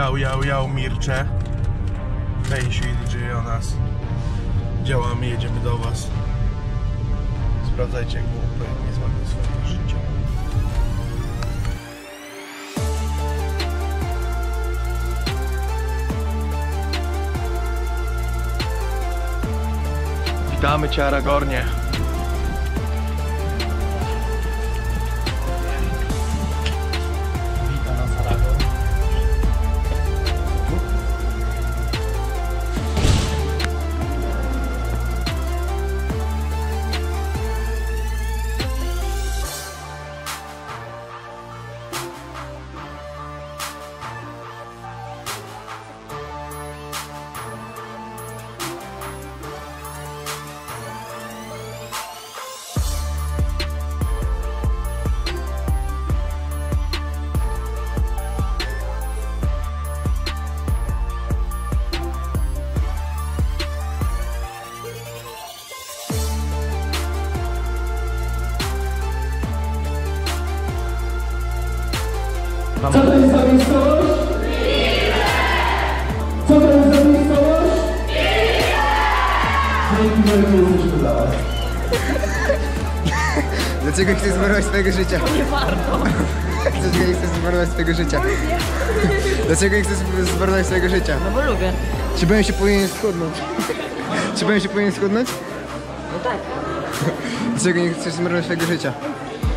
Jał, jał, jał, Mircze. Fejsiu i DJ Jonas. Działamy, jedziemy do was. Sprawdzajcie, jak było nie zmarł swojego życia. Witamy Cię, Aragornie. Co to jest za miejscowość? Co to jest za miejscowość? Dzięki wielkie jesteśmy dla was. Dlaczego chcesz zmarnować swojego życia? Nie warto. Dlaczego nie chcesz zmarnować swojego życia? Dlaczego nie chcesz zmarnować swojego życia? No bo lubię. Czy byłem się powinien schudnąć? Czy byłem się powinien schudnąć? No tak. Dlaczego nie chcesz zmarnować swojego życia?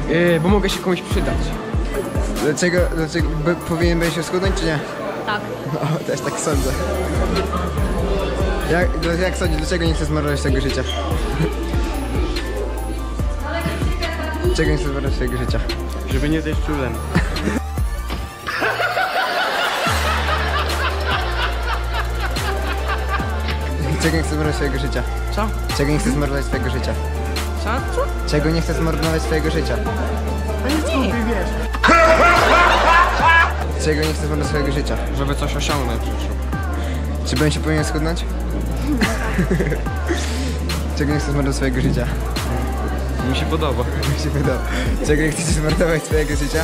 Yy, bo mogę się komuś przydać. Dlaczego, dlaczego by, powinien byś się schudnąć, czy nie? Tak. O, też tak sądzę. Jak, jak sądzisz, dlaczego nie chcesz zmarnować swojego życia? Dlaczego nie chcesz zmarnować swojego życia? Żeby nie zjeść czulem. Czego nie chcesz zmarnować swojego życia? Co? Czego nie chcesz zmarnować swojego życia? Co? Co? Czego nie chcesz zmarnować swojego życia? Czego nie chcesz zmarnować swojego życia? Żeby coś osiągnąć w życiu. Czy bym się powinien schudnąć? Czego nie chcesz zmarnować swojego życia? Mi się podoba. Mi się wydało. Czego nie chcesz zmarnować swojego życia?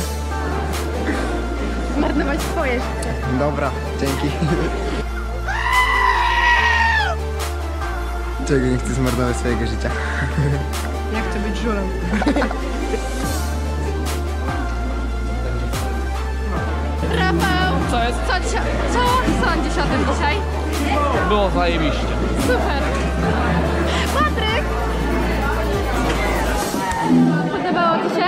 Zmarnować swoje życie. Dobra, dzięki. Czego nie chcesz zmarnować swojego życia? Jak chcę być żulem? Rafał! Co jest? Co, dzisiaj, co sądzisz o tym dzisiaj? Było zajebiście. Super! Patryk! Podobało Ci się?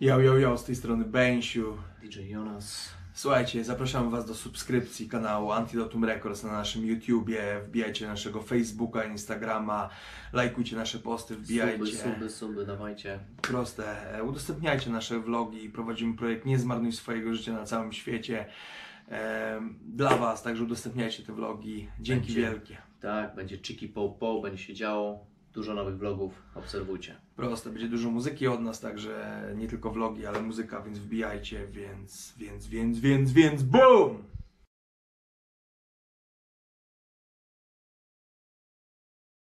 Yo, yo, yo, z tej strony Bensiu. DJ Jonas. Słuchajcie, zapraszam Was do subskrypcji kanału Antidotum Records na naszym YouTubie. Wbijajcie naszego Facebooka, Instagrama, lajkujcie nasze posty, wbijajcie. Suby, suby, suby, dawajcie. Proste. E, Udostępniajcie nasze vlogi. Prowadzimy projekt Nie zmarnuj swojego życia na całym świecie. Em, Dla Was, także udostępniajcie te vlogi. Dzięki Będzie. wielkie. Tak, będzie Chiki Po Po, będzie się działo. Dużo nowych vlogów, obserwujcie. Proste, będzie dużo muzyki od nas, także nie tylko vlogi, ale muzyka, więc wbijajcie, więc, więc, więc, więc, więc, BOOM!